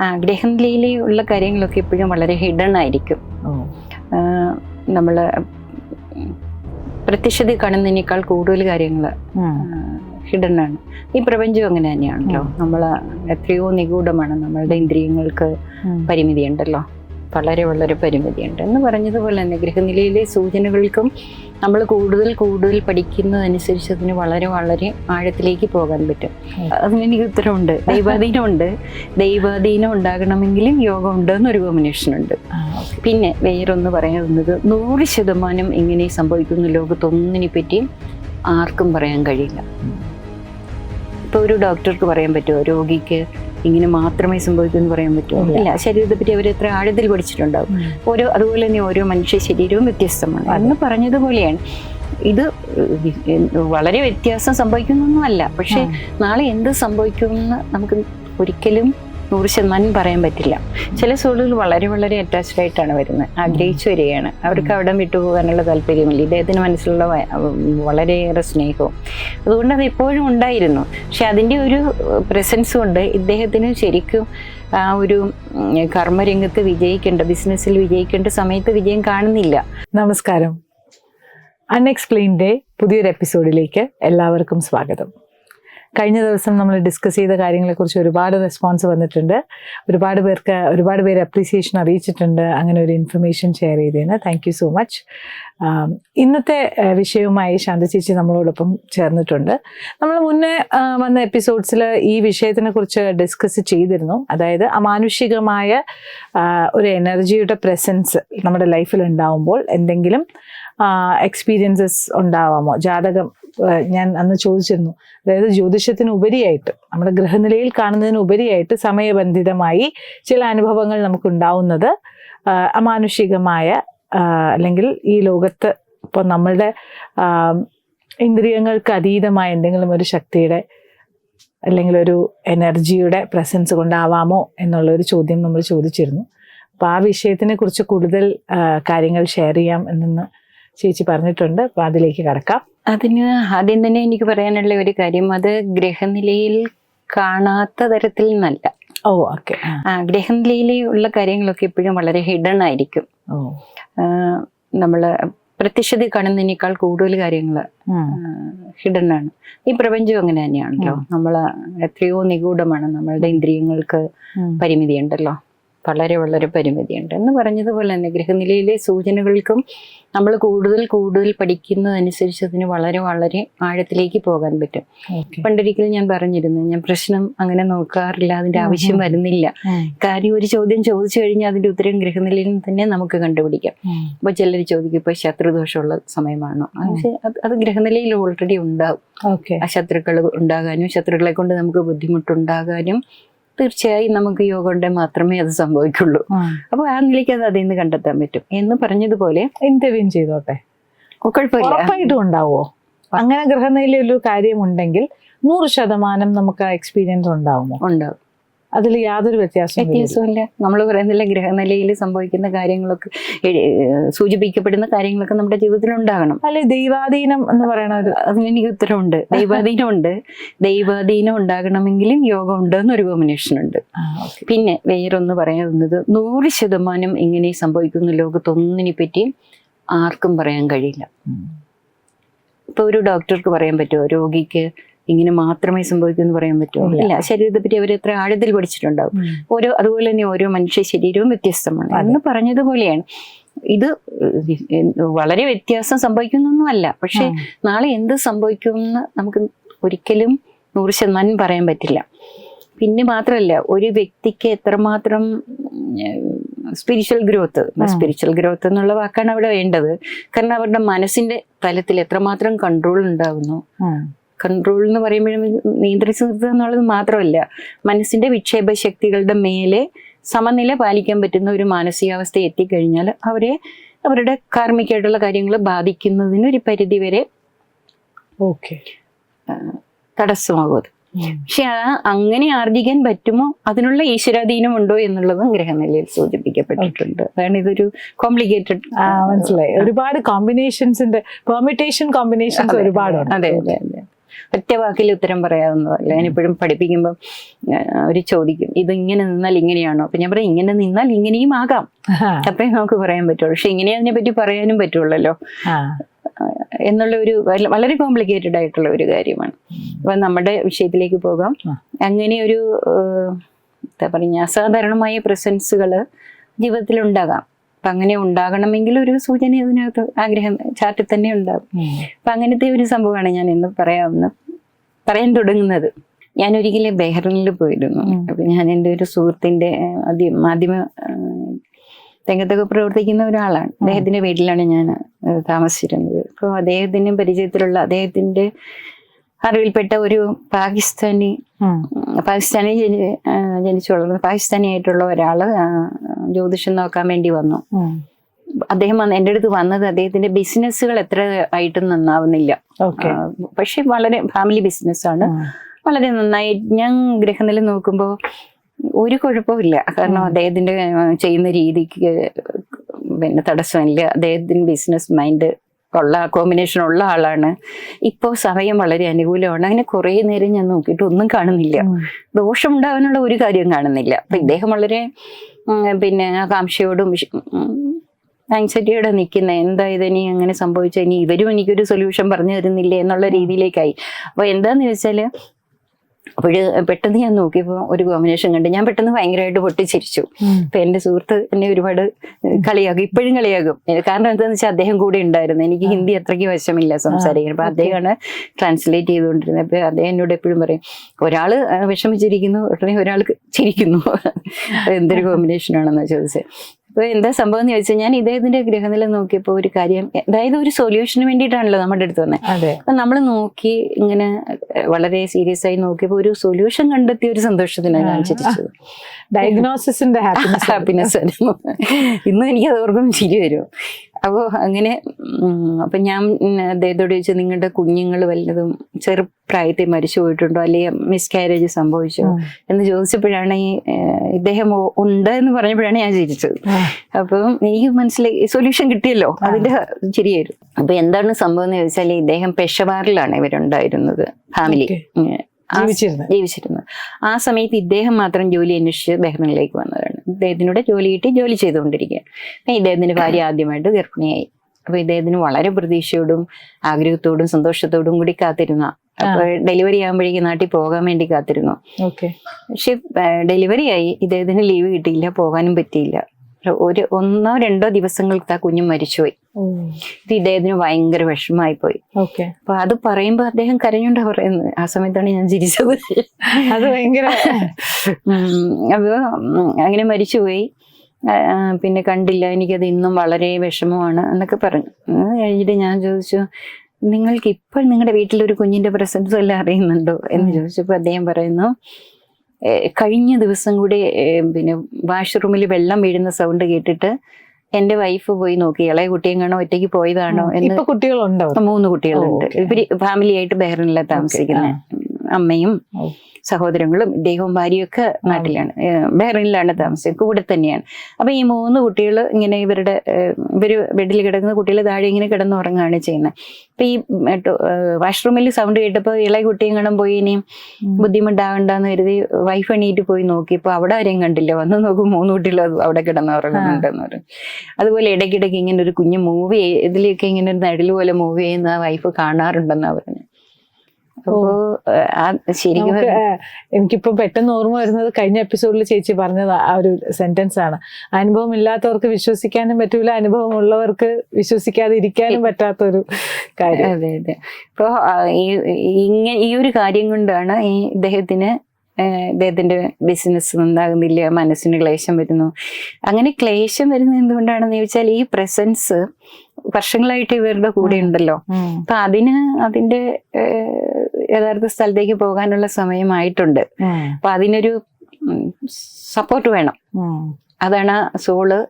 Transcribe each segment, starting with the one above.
ആ ഗ്രഹനിലയിൽ ഉള്ള കാര്യങ്ങളൊക്കെ എപ്പോഴും വളരെ ഹിഡൺ ആയിരിക്കും. നമ്മൾ പ്രത്യക്ഷത കാണുന്നതിനേക്കാൾ കൂടുതൽ കാര്യങ്ങൾ. ഹിഡൺ ആണ്. ഈ പ്രപഞ്ചം അങ്ങനെ തന്നെയാണല്ലോ. നമ്മൾ എത്രയോ നിഗൂഢമാണ്. നമ്മളുടെ ഇന്ദ്രിയങ്ങൾക്ക് ഉം. വളരെ വളരെ പരിമിതിയുണ്ട്. എന്ന് പറഞ്ഞതുപോലെ തന്നെ ഗൃഹനിലയിലെ സൂചനകൾക്കും നമ്മൾ കൂടുതൽ കൂടുതൽ പഠിക്കുന്നതനുസരിച്ച് അതിന് വളരെ വളരെ ആഴത്തിലേക്ക് പോകാൻ പറ്റും. അതിന് എനിക്ക് ഉത്തരവുണ്ട് ദൈവാധീനമുണ്ട്. ദൈവാധീനം ഉണ്ടാകണമെങ്കിലും യോഗം ഉണ്ട് എന്നൊരു കോമ്പിനേഷൻ ഉണ്ട്. പിന്നെ വേറൊന്ന് പറയുന്നത് നൂറ് ശതമാനം ഇങ്ങനെ സംഭവിക്കുന്ന ലോകത്തൊന്നിനെ പറ്റിയും ആർക്കും പറയാൻ കഴിയില്ല. ഇപ്പോൾ ഒരു ഡോക്ടർക്ക് പറയാൻ പറ്റുമോ? രോഗിക്ക് ഇങ്ങനെ മാത്രമേ സംഭവിക്കൂ എന്ന് പറയാൻ പറ്റുമോ? ഇല്ല. ശരീരത്തെ പറ്റി അവർ എത്ര ആഴത്തിൽ പഠിച്ചിട്ടുണ്ടാവും. ഓരോ അതുപോലെ തന്നെ ഓരോ മനുഷ്യ ശരീരവും വ്യത്യസ്തമാണ്. അന്ന് പറഞ്ഞതുപോലെയാണ് ഇത് വളരെ വ്യത്യാസം സംഭവിക്കുന്നൊന്നുമല്ല. പക്ഷെ നാളെ എന്ത് സംഭവിക്കുമെന്ന് നമുക്ക് ഒരിക്കലും നൂറ് ശതമാനം പറയാൻ പറ്റില്ല. ചില സ്കൂളുകൾ വളരെ വളരെ അറ്റാച്ച്ഡ് ആയിട്ടാണ് വരുന്നത്. ആഗ്രഹിച്ചു വരികയാണ്. അവർക്ക് അവിടെ വിട്ടുപോകാനുള്ള താല്പര്യമില്ല. ഇദ്ദേഹത്തിന് മനസ്സിലുള്ള വളരെയേറെ സ്നേഹവും. അതുകൊണ്ട് അത് എപ്പോഴും ഉണ്ടായിരുന്നു. പക്ഷെ അതിന്റെ ഒരു പ്രസൻസ് കൊണ്ട് ഇദ്ദേഹത്തിന് ശരിക്കും ആ ഒരു കർമ്മരംഗത്ത് വിജയിക്കേണ്ട ബിസിനസ്സിൽ വിജയിക്കേണ്ട സമയത്ത് വിജയം കാണുന്നില്ല. നമസ്കാരം. അൺഎക്സ്പ്ലെയിൻഡേ പുതിയൊരു എപ്പിസോഡിലേക്ക് എല്ലാവർക്കും സ്വാഗതം. കഴിഞ്ഞ ദിവസം നമ്മൾ ഡിസ്കസ് ചെയ്ത കാര്യങ്ങളെക്കുറിച്ച് ഒരുപാട് റെസ്പോൺസ് വന്നിട്ടുണ്ട്. ഒരുപാട് പേർക്ക് ഒരുപാട് പേര് അപ്രീസിയേഷൻ അറിയിച്ചിട്ടുണ്ട്. അങ്ങനെ ഒരു ഇൻഫർമേഷൻ ഷെയർ ചെയ്തതിന്. താങ്ക് യു സോ മച്ച് ഇന്നത്തെ വിഷയവുമായി ശാന്ത ചേച്ചി നമ്മളോടൊപ്പം ചേർന്നിട്ടുണ്ട്. നമ്മൾ മുന്നേ വന്ന എപ്പിസോഡ്സിൽ ഈ വിഷയത്തിനെ കുറിച്ച് ഡിസ്കസ് ചെയ്തിരുന്നു. അതായത് അമാനുഷികമായ ഒരു എനർജിയുടെ പ്രസൻസ് നമ്മുടെ ലൈഫിൽ ഉണ്ടാവുമ്പോൾ എന്തെങ്കിലും എക്സ്പീരിയൻസസ് ഉണ്ടാവാമോ? ജാതകം ഞാൻ അന്ന് ചോദിച്ചിരുന്നു. അതായത് ജ്യോതിഷത്തിന് ഉപരിയായിട്ട് നമ്മുടെ ഗ്രഹനിലയിൽ കാണുന്നതിന് ഉപരിയായിട്ട് സമയബന്ധിതമായി ചില അനുഭവങ്ങൾ നമുക്ക് ഉണ്ടാവുന്നത് അമാനുഷികമായ അല്ലെങ്കിൽ ഈ ലോകത്ത് ഇപ്പോൾ നമ്മളുടെ ഇന്ദ്രിയങ്ങൾക്ക് അതീതമായ എന്തെങ്കിലും ഒരു ശക്തിയുടെ അല്ലെങ്കിൽ ഒരു എനർജിയുടെ പ്രസൻസ് കൊണ്ടാവാമോ എന്നുള്ള ഒരു ചോദ്യം നമ്മൾ ചോദിച്ചിരുന്നു. അപ്പോൾ ആ വിഷയത്തിനെ കുറിച്ച് കൂടുതൽ കാര്യങ്ങൾ ഷെയർ ചെയ്യാം എന്നെന്ന് ചേച്ചി പറഞ്ഞിട്ടുണ്ട്. അപ്പോൾ അതിലേക്ക് കടക്കാം. അതിന് ആദ്യം തന്നെ എനിക്ക് പറയാനുള്ള ഒരു കാര്യം അത് ഗ്രഹനിലയിൽ കാണാത്ത തരത്തിൽ നല്ല. Oh okay. ആ. ഗ്രഹനിലയിൽ ഉള്ള കാര്യങ്ങളൊക്കെ എപ്പോഴും വളരെ ഹിഡൺ ആയിരിക്കും. നമ്മൾ പ്രത്യക്ഷത കാണുന്നതിനേക്കാൾ കൂടുതൽ കാര്യങ്ങൾ ഹിഡൻ ഹിഡൺ ആണ്. ഈ പ്രപഞ്ചം അങ്ങനെ തന്നെയാണല്ലോ. നമ്മൾ എത്രയോ നിഗൂഢമാണ്. നമ്മളുടെ ഇന്ദ്രിയങ്ങൾക്ക് ഉം. വളരെ വളരെ പരിമിതിയുണ്ട്. എന്ന് പറഞ്ഞതുപോലെ തന്നെ ഗ്രഹനിലയിലെ സൂചനകൾക്കും നമ്മൾ കൂടുതൽ കൂടുതൽ പഠിക്കുന്നതനുസരിച്ച് അതിന് വളരെ വളരെ ആഴത്തിലേക്ക് പോകാൻ പറ്റും. പണ്ടൊരിക്കലും ഞാൻ പറഞ്ഞിരുന്നു ഞാൻ പ്രശ്നം അങ്ങനെ നോക്കാറില്ല അതിന്റെ ആവശ്യം വരുന്നില്ല. കാര്യം ഒരു ചോദ്യം ചോദിച്ചു കഴിഞ്ഞാൽ അതിന്റെ ഉത്തരം ഗ്രഹനിലയിൽ നിന്ന് തന്നെ നമുക്ക് കണ്ടുപിടിക്കാം. ഇപ്പൊ അപ്പൊ ചിലർ ചോദിക്കും ഇപ്പൊ ശത്രുദോഷമുള്ള സമയമാണോ? അത് ഗൃഹനിലയിൽ ഓൾറെഡി ഉണ്ടാവും. ആ ശത്രുക്കൾ ഉണ്ടാകാനും ശത്രുക്കളെ കൊണ്ട് നമുക്ക് ബുദ്ധിമുട്ടുണ്ടാകാനും തീർച്ചയായും നമുക്ക് യോഗ ഉണ്ടെങ്കിൽ മാത്രമേ അത് സംഭവിക്കുള്ളൂ. അപ്പൊ ആ നിലയ്ക്ക് അത് അതിൽ നിന്ന് കണ്ടെത്താൻ പറ്റും. എന്ന് പറഞ്ഞതുപോലെ ഇന്റർവ്യൂ ചെയ്തോട്ടെ. ഉറപ്പായിട്ടും ഉണ്ടാവോ? അങ്ങനെ ഗ്രഹനിലയിൽ ഒരു കാര്യമുണ്ടെങ്കിൽ നൂറ് ശതമാനം നമുക്ക് ആ എക്സ്പീരിയൻസ് ഉണ്ടാവുമോ? ഉണ്ടാവും. അതിൽ യാതൊരു വ്യത്യാസവും. വ്യത്യാസമില്ല നമ്മൾ പറയുന്നില്ല ഗ്രഹനിലയിൽ സംഭവിക്കുന്ന കാര്യങ്ങളൊക്കെ സൂചിപ്പിക്കപ്പെടുന്ന കാര്യങ്ങളൊക്കെ നമ്മുടെ ജീവിതത്തിൽ ഉണ്ടാകണം അല്ലെ ദൈവാധീനം എന്ന് പറയണ ഒരു അതിന് എനിക്ക് ഉത്തരവുണ്ട് ദൈവാധീനം ഉണ്ട് ദൈവാധീനം ഉണ്ടാകണമെങ്കിലും യോഗ ഉണ്ട്. എന്നൊരു കോമ്പിനേഷൻ ഉണ്ട് പിന്നെ വേറൊന്ന് പറയുന്നത് നൂറ് ശതമാനം ഇങ്ങനെ സംഭവിക്കുന്ന ലോകത്തൊന്നിനെ പറ്റിയും ആർക്കും പറയാൻ കഴിയില്ല. ഇപ്പൊ ഒരു ഡോക്ടർക്ക് പറയാൻ പറ്റുമോ? രോഗിക്ക് ഇങ്ങനെ മാത്രമേ സംഭവിക്കൂ എന്ന് പറയാൻ പറ്റുമോ ഇല്ല. ശരീരത്തെ പറ്റി അവർ എത്ര ആഴത്തിൽ പഠിച്ചിട്ടുണ്ടാവും. ഓരോ അതുപോലെ തന്നെ ഓരോ മനുഷ്യ ശരീരവും വ്യത്യസ്തമാണ്. അന്ന് എന്ന് പറഞ്ഞതുപോലെയാണ് ഇത് വളരെ വ്യത്യാസം സംഭവിക്കുന്നൊന്നുമല്ല. പക്ഷെ നാളെ എന്ത് സംഭവിക്കുമെന്ന് നമുക്ക് ഒരിക്കലും നൂറ് ശതമാനം പറയാൻ പറ്റില്ല. പിന്നെ മാത്രമല്ല ഒരു വ്യക്തിക്ക് എത്രമാത്രം സ്പിരിച്വൽ ഗ്രോത്ത് സ്പിരിച്വൽ ഗ്രോത്ത് എന്നുള്ള വാക്കാണ് അവിടെ വേണ്ടത്. കാരണം അവരുടെ മനസ്സിന്റെ തലത്തിൽ എത്രമാത്രം കൺട്രോൾ ഉണ്ടാകുന്നു. കൺട്രോൾ എന്ന് പറയുമ്പോഴും നിയന്ത്രിച്ച് നിർത്തുക എന്നുള്ളത് മാത്രമല്ല മനസ്സിന്റെ വിക്ഷേപ ശക്തികളുടെ മേലെ സമനില പാലിക്കാൻ പറ്റുന്ന ഒരു മാനസികാവസ്ഥ എത്തിക്കഴിഞ്ഞാൽ അവരെ അവരുടെ കാർമ്മികമായിട്ടുള്ള കാര്യങ്ങൾ ബാധിക്കുന്നതിന് ഒരു പരിധിവരെ ഓക്കെ. തടസ്സമാകും അത്. പക്ഷെ ആ അങ്ങനെ ആർജിക്കാൻ പറ്റുമോ? അതിനുള്ള ഈശ്വരാധീനം ഉണ്ടോ എന്നുള്ളതും ഗ്രഹനിലയിൽ സൂചിപ്പിക്കപ്പെട്ടിട്ടുണ്ട്. അതാണ് ഇതൊരു കോംപ്ലിക്കേറ്റഡ് മനസ്സിലായി. ഒരുപാട് കോമ്പിനേഷൻസിന്റെ പെർമിറ്റേഷൻ കോമ്പിനേഷൻസ് ഒരുപാടുണ്ട്. അതെ അതെ അതെ. ഒറ്റ വാക്കിൽ ഉത്തരം പറയാവുന്നതല്ല. ഞാനിപ്പോഴും പഠിപ്പിക്കുമ്പോൾ അവർ ചോദിക്കും ഇത് ഇങ്ങനെ നിന്നാൽ ഇങ്ങനെയാണോ? അപ്പൊ ഞാൻ പറയും ഇങ്ങനെ നിന്നാൽ ഇങ്ങനെയും ആകാം. ആ, അത്രേ നമുക്ക് പറയാൻ പറ്റുള്ളൂ. പക്ഷെ ഇങ്ങനെ അതിനെ പറ്റി പറയാനും പറ്റുള്ളല്ലോ. എന്നുള്ള ഒരു വളരെ കോംപ്ലിക്കേറ്റഡ് ആയിട്ടുള്ള ഒരു കാര്യമാണ്. അപ്പൊ നമ്മുടെ വിഷയത്തിലേക്ക് പോകാം. അങ്ങനെ ഒരു എന്താ പറയുക അസാധാരണമായ പ്രസൻസുകൾ ജീവിതത്തിൽ ഉണ്ടാകാം അപ്പൊ അങ്ങനെ ഉണ്ടാകണമെങ്കിൽ ഒരു സൂചന ഇതിനകത്ത് ആഗ്രഹം ചാർട്ടിൽ തന്നെ ഉണ്ടാകും. അപ്പം അങ്ങനത്തെ ഒരു സംഭവമാണ് ഞാൻ ഇന്ന് പറയാവുന്ന പറയാൻ തുടങ്ങുന്നത്. ഞാൻ ഒരിക്കലും ബെഹ്റിനിൽ പോയിരുന്നു. അപ്പൊ ഞാൻ എന്റെ ഒരു സുഹൃത്തിന്റെ മാധ്യമ രംഗത്തൊക്കെ പ്രവർത്തിക്കുന്ന ഒരാളാണ്. അദ്ദേഹത്തിന്റെ വീട്ടിലാണ് ഞാൻ താമസിച്ചിരുന്നത്. അപ്പോൾ അദ്ദേഹത്തിന്റെ പരിചയത്തിലുള്ള അദ്ദേഹത്തിന്റെ അറിവിൽപ്പെട്ട ഒരു പാകിസ്ഥാനി പാകിസ്ഥാനി ജനി ജനിച്ചു വളർന്നു പാകിസ്ഥാനി ആയിട്ടുള്ള ഒരാൾ ജ്യോതിഷം നോക്കാൻ വേണ്ടി വന്നു. അദ്ദേഹം എന്റെ അടുത്ത് വന്നത് അദ്ദേഹത്തിന്റെ ബിസിനസ്സുകൾ എത്ര ആയിട്ടും നന്നാവുന്നില്ല. പക്ഷെ വളരെ ഫാമിലി ബിസിനസ്സാണ്. ആണ് വളരെ നന്നായി ഞാൻ ഗ്രഹനില നോക്കുമ്പോൾ ഒരു കുഴപ്പമില്ല കാരണം അദ്ദേഹത്തിന്റെ ചെയ്യുന്ന രീതിക്ക് പിന്നെ തടസ്സമില്ല. അദ്ദേഹത്തിന് ബിസിനസ് മൈൻഡ് ഉള്ള കോമ്പിനേഷൻ ഉള്ള ആളാണ്. ഇപ്പോൾ സമയം വളരെ അനുകൂലമാണ്. അങ്ങനെ കുറേ നേരം ഞാൻ നോക്കിയിട്ട് ഒന്നും കാണുന്നില്ല. ദോഷം ഉണ്ടാകാനുള്ള ഒരു കാര്യം കാണുന്നില്ല. അപ്പൊ ഇദ്ദേഹം വളരെ പിന്നെ ആകാംക്ഷയോടും ആങ്സൈറ്റിയോടെ നിൽക്കുന്ന? എന്താ ഇതിനി അങ്ങനെ സംഭവിച്ചു? ഇനി ഇവരും എനിക്കൊരു സൊല്യൂഷൻ പറഞ്ഞു തരുന്നില്ലേ എന്നുള്ള രീതിയിലേക്കായി. അപ്പൊ എന്താന്ന് ചോദിച്ചാൽ അപ്പോഴ് പെട്ടെന്ന് ഞാൻ നോക്കിയപ്പോൾ ഒരു കോമ്പിനേഷൻ കണ്ട്. ഞാൻ പെട്ടെന്ന് ഭയങ്കരമായിട്ട് പൊട്ടിച്ചിരിച്ചു. അപ്പൊ എന്റെ സുഹൃത്ത് എന്നെ ഒരുപാട് കളിയാകും ഇപ്പോഴും കളിയാകും കാരണം എന്താന്ന് വെച്ചാൽ അദ്ദേഹം കൂടെ ഉണ്ടായിരുന്നു. എനിക്ക് ഹിന്ദി അത്രയ്ക്ക് വശമില്ല സംസാരിക്കാൻ. അപ്പൊ അദ്ദേഹമാണ് ട്രാൻസ്ലേറ്റ് ചെയ്തുകൊണ്ടിരുന്നത്. അപ്പൊ അദ്ദേഹം എന്നോട് എപ്പോഴും പറയും ഒരാൾ വിഷമിച്ചിരിക്കുന്നു. ഉടനെ ഒരാൾ ചിരിക്കുന്നു. എന്തൊരു കോമ്പിനേഷൻ ആണെന്ന് ചോദിച്ചത് അപ്പൊ എന്താ സംഭവം എന്ന് ചോദിച്ചാൽ ഞാൻ ഇദ്ദേഹത്തിന്റെ ഗ്രഹനില നോക്കിയപ്പോൾ ഒരു കാര്യം അതായത് ഒരു സൊല്യൂഷന് വേണ്ടിയിട്ടാണല്ലോ നമ്മുടെ അടുത്ത് വന്നത് അതെ. അപ്പൊ നമ്മൾ നോക്കി ഇങ്ങനെ വളരെ സീരിയസ് ആയി നോക്കിയപ്പോൾ ഒരു സൊല്യൂഷൻ കണ്ടെത്തിയ ഒരു സന്തോഷത്തിനാണ് ഞാൻ ചിരിച്ചത്. ഡയഗ്നോസിന്റെ ഹാപ്പിനെസ് ഹാപ്പിനെസ് ഇന്നും എനിക്ക് അത് ഓർക്കും ചിരി വരും. അപ്പോൾ അങ്ങനെ അപ്പം ഞാൻ അദ്ദേഹത്തോട് ചോദിച്ചു നിങ്ങളുടെ കുഞ്ഞുങ്ങൾ വല്ലതും ചെറുപ്രായത്തിൽ മരിച്ചു പോയിട്ടുണ്ടോ? അല്ലെങ്കിൽ മിസ്കാരേജ് സംഭവിച്ചോ? എന്ന് ചോദിച്ചപ്പോഴാണ് ഈ ഇദ്ദേഹം ഉണ്ട് എന്ന് പറഞ്ഞപ്പോഴാണ് ഞാൻ ചിരിച്ചത്. അപ്പം എനിക്ക് മനസ്സിലായി സൊല്യൂഷൻ കിട്ടിയല്ലോ? അതിന്റെ ശരിയായിരുന്നു അപ്പം എന്താണ് സംഭവം എന്ന് ചോദിച്ചാൽ ഇദ്ദേഹം പെഷവാറിലാണ് ഇവരുണ്ടായിരുന്നത്. ഫാമിലി. ജീവിച്ചിരുന്നത് ആ സമയത്ത് ഇദ്ദേഹം മാത്രം ജോലി അന്വേഷിച്ച് ബഹ്റിനിലേക്ക് വന്നതാണ് ഇദ്ദേഹത്തിനൂടെ ജോലി കിട്ടി ജോലി ചെയ്തുകൊണ്ടിരിക്കുകയാണ്. ഇദ്ദേഹത്തിന്റെ ഭാര്യ ആദ്യമായിട്ട് ഗർഭിണിയായി. അപ്പൊ ഇദ്ദേഹത്തിന് വളരെ പ്രതീക്ഷയോടും ആഗ്രഹത്തോടും സന്തോഷത്തോടും കൂടി കാത്തിരുന്ന. അപ്പൊ ഡെലിവറി ആകുമ്പോഴേക്കും നാട്ടിൽ പോകാൻ വേണ്ടി കാത്തിരുന്നു. പക്ഷെ ഡെലിവറി ആയി ഇദ്ദേഹത്തിന് ലീവ് കിട്ടിയില്ല പോകാനും പറ്റിയില്ല. ഒരു ഒന്നോ രണ്ടോ ദിവസങ്ങൾക്ക് ആ കുഞ്ഞ് മരിച്ചുപോയി. ഇത് ഇദ്ദേഹത്തിന് ഭയങ്കര വിഷമമായി പോയി ഓക്കെ. അപ്പൊ അത് പറയുമ്പോ അദ്ദേഹം കരഞ്ഞുകൊണ്ടാ പറയുന്നത്. ആ സമയത്താണ് ഞാൻ ചിരിച്ചത്. അത് ഭയങ്കര അപ്പൊ അങ്ങനെ മരിച്ചുപോയി. ആ, ആ, പിന്നെ കണ്ടില്ല എനിക്കത് ഇന്നും വളരെ വിഷമമാണ് എന്നൊക്കെ പറഞ്ഞു. കഴിഞ്ഞിട്ട് ഞാൻ ചോദിച്ചു നിങ്ങൾക്ക് ഇപ്പോൾ നിങ്ങളുടെ വീട്ടിൽ ഒരു കുഞ്ഞിന്റെ പ്രസൻസ് എല്ലാം അറിയുന്നുണ്ടോ? എന്ന് ചോദിച്ചപ്പോൾ അദ്ദേഹം പറയുന്നു കഴിഞ്ഞ ദിവസം കൂടി പിന്നെ വാഷ്റൂമിൽ വെള്ളം വീഴുന്ന സൗണ്ട് കേട്ടിട്ട് എന്റെ വൈഫ് പോയി നോക്കി. ഇളയ കുട്ടിയും കാണോ ഒറ്റയ്ക്ക് പോയതാണോ എന്ന് കുട്ടികളുണ്ടോ? മൂന്ന് കുട്ടികളുണ്ട്. ഇവർ ഫാമിലി ആയിട്ട് ബഹ്റിനിലാണ് താമസിക്കുന്നത് അമ്മയും സഹോദരങ്ങളും ഇദ്ദേഹവും ഭാര്യയും ഒക്കെ നാട്ടിലാണ് ബഹ്റിനിലാണ് താമസിക്കുന്നത് കൂടെ തന്നെയാണ്. അപ്പൊ ഈ മൂന്ന് കുട്ടികൾ ഇങ്ങനെ ഇവരുടെ ഇവർ ബെഡിൽ കിടക്കുന്ന കുട്ടികൾ താഴെ ഇങ്ങനെ കിടന്നുറങ്ങുകയാണ് ചെയ്യുന്നത് അപ്പൊ ഈ വാഷ്റൂമിൽ സൗണ്ട് കേട്ടപ്പോൾ ഇളയ കുട്ടിയും കാണാൻ പോയി ഇനിയും ബുദ്ധിമുട്ടാകണ്ടെന്ന് കരുതി വൈഫ് എണീറ്റ് പോയി നോക്കി. ഇപ്പൊ അവിടെ ആരെയും കണ്ടില്ല. വന്ന് നോക്കും മൂന്ന് കുട്ടികൾ അവിടെ കിടന്നുറങ്ങുന്നുണ്ടെന്ന് പറഞ്ഞു. അതുപോലെ ഇടയ്ക്കിടയ്ക്ക് ഇങ്ങനെ ഒരു കുഞ്ഞ് മൂവ് ഇതിലൊക്കെ ഇങ്ങനെ ഒരു നടിൽ പോലെ മൂവ് ചെയ്യുന്ന വൈഫ് കാണാറുണ്ടെന്നാണ് പറഞ്ഞു. അപ്പോ ശരിക്കും എനിക്കിപ്പോ പെട്ടെന്ന് ഓർമ്മ വരുന്നത് കഴിഞ്ഞ എപ്പിസോഡിൽ ചേച്ചി പറഞ്ഞത് ആ ഒരു സെന്റൻസ് ആണ്. അനുഭവം ഇല്ലാത്തവർക്ക് വിശ്വസിക്കാനും പറ്റൂല അനുഭവം ഉള്ളവർക്ക് വിശ്വസിക്കാതെ ഇരിക്കാനും പറ്റാത്തൊരു കാര്യം. അതെ അതെ. ഇപ്പോ ഈ ഇങ്ങനെ ഈ ഒരു കാര്യം കൊണ്ടാണ് ഈ ഇദ്ദേഹത്തിന് ഇദ്ദേഹത്തിന്റെ ബിസിനസ് നന്നാകുന്നില്ല മനസ്സിന് ക്ലേശം വരുന്നു. അങ്ങനെ ക്ലേശം വരുന്നത് എന്തുകൊണ്ടാണെന്ന് ചോദിച്ചാൽ ഈ പ്രസൻസ് വർഷങ്ങളായിട്ട് ഇവരുടെ കൂടെ ഉണ്ടല്ലോ. അപ്പൊ അതിന് അതിന്റെ യഥാർത്ഥ സ്ഥലത്തേക്ക് പോകാനുള്ള സമയമായിട്ടുണ്ട്. അപ്പൊ അതിനൊരു സപ്പോർട്ട് വേണം. അതാണ് സോൾ